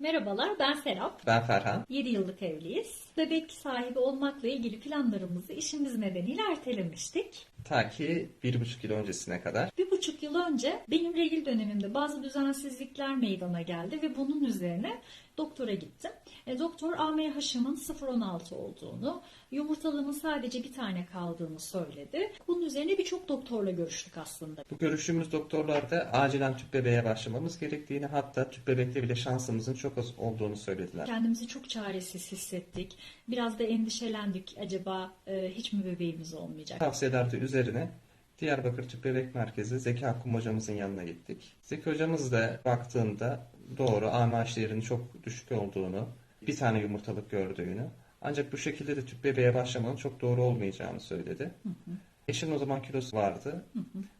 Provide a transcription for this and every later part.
Merhabalar, ben Serap. Ben Ferhan. 7 yıllık evliyiz. Bebek sahibi olmakla ilgili planlarımızı işimiz nedeniyle ertelemiştik. Ta ki bir buçuk yıl öncesine kadar. Bir buçuk yıl önce benim regil dönemimde bazı düzensizlikler meydana geldi ve bunun üzerine doktora gittim. E, doktor AMH'ımın 0.16 olduğunu, yumurtalığımın sadece bir tane kaldığını söyledi. Bunun üzerine birçok doktorla görüştük aslında. Bu görüştüğümüz doktorlar da acilen tüp bebeğe başlamamız gerektiğini hatta tüp bebekte bile şansımızın çok az olduğunu söylediler. Kendimizi çok çaresiz hissettik. Biraz da endişelendik. Acaba e, hiç mi bebeğimiz olmayacak? Tavsiyeler de üzerine Diyarbakır Tüp Bebek Merkezi Zeki Akkum hocamızın yanına gittik. Zeki hocamız da baktığında doğru AMH değerinin çok düşük olduğunu, bir tane yumurtalık gördüğünü ancak bu şekilde de tüp bebeğe başlamanın çok doğru olmayacağını söyledi. Eşinin o zaman kilosu vardı.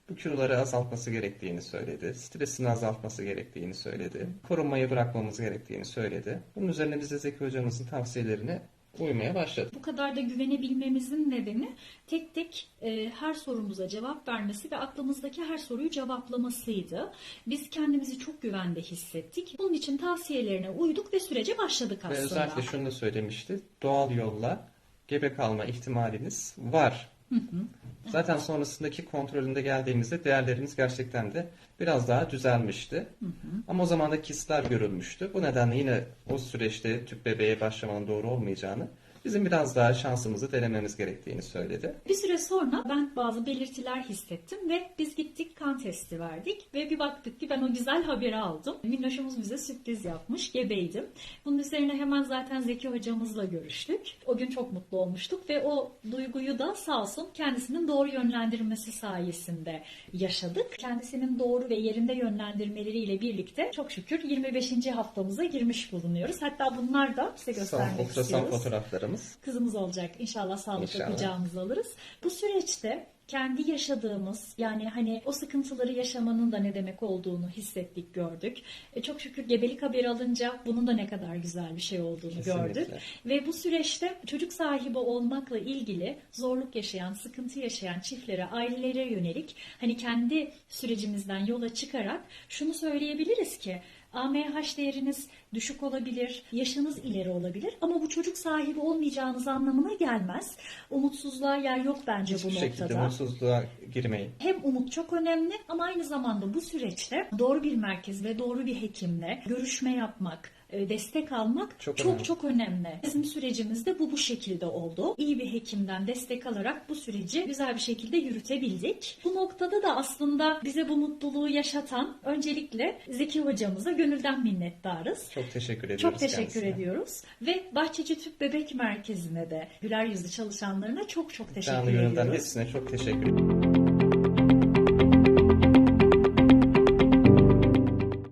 Bu kiloları azaltması gerektiğini söyledi. Stresini azaltması gerektiğini söyledi. Korunmayı bırakmamız gerektiğini söyledi. Bunun üzerine biz de Zeki hocamızın tavsiyelerine uymaya başladık. Bu kadar da güvenebilmemizin nedeni tek tek e, her sorumuza cevap vermesi ve aklımızdaki her soruyu cevaplamasıydı. Biz kendimizi çok güvende hissettik. Bunun için tavsiyelerine uyduk ve sürece başladık Ve aslında. özellikle şunu da söylemişti. Doğal yolla gebe kalma ihtimaliniz var. Zaten sonrasındaki kontrolünde geldiğimizde değerlerimiz gerçekten de biraz daha düzelmişti. Ama o zaman da kistler görülmüştü. Bu nedenle yine o süreçte tüp bebeğe başlamanın doğru olmayacağını, bizim biraz daha şansımızı denememiz gerektiğini söyledi. Bir süre sonra ben bazı belirtiler hissettim ve biz gittik kan testi verdik ve bir baktık ki ben o güzel haberi aldım. Minnoşumuz bize sürpriz yapmış, gebeydim. Bunun üzerine hemen zaten Zeki hocamızla görüştük. O gün çok mutlu olmuştuk ve o duyguyu da sağ olsun kendisinin doğru yönlendirmesi sayesinde yaşadık. Kendisinin doğru ve yerinde yönlendirmeleriyle birlikte çok şükür 25. haftamıza girmiş bulunuyoruz. Hatta bunlar da size göstermek ultrason istiyoruz fotoğraflarımız. Kızımız olacak. İnşallah sağlıklı İnşallah. kucağımıza alırız. Bu süreçte kendi yaşadığımız yani hani o sıkıntıları yaşamanın da ne demek olduğunu hissettik, gördük. E, çok şükür gebelik haberi alınca bunun da ne kadar güzel bir şey olduğunu Kesinlikle. gördük. Ve bu süreçte çocuk sahibi olmakla ilgili zorluk yaşayan, sıkıntı yaşayan çiftlere, ailelere yönelik hani kendi sürecimizden yola çıkarak şunu söyleyebiliriz ki AMH değeriniz düşük olabilir, yaşınız ileri olabilir ama bu çocuk sahibi olmayacağınız anlamına gelmez. Umutsuzluğa yer yok bence Hiçbir bu şekilde noktada. mutsuzluğa girmeyin. Hem umut çok önemli ama aynı zamanda bu süreçte doğru bir merkez ve doğru bir hekimle görüşme yapmak, e, destek almak Çok çok önemli. çok önemli. Bizim sürecimizde bu bu şekilde oldu. İyi bir hekimden destek alarak bu süreci güzel bir şekilde yürütebildik. Bu noktada da aslında bize bu mutluluğu yaşatan öncelikle Zeki hocamıza gönülden minnettarız. Çok teşekkür ediyoruz Çok teşekkür kendisine. ediyoruz. Ve Bahçeci Tüp Bebek Merkezi'ne de güler yüzlü çalışanlarına çok çok teşekkür Canlı ediyoruz. hepsine çok teşekkür ederim.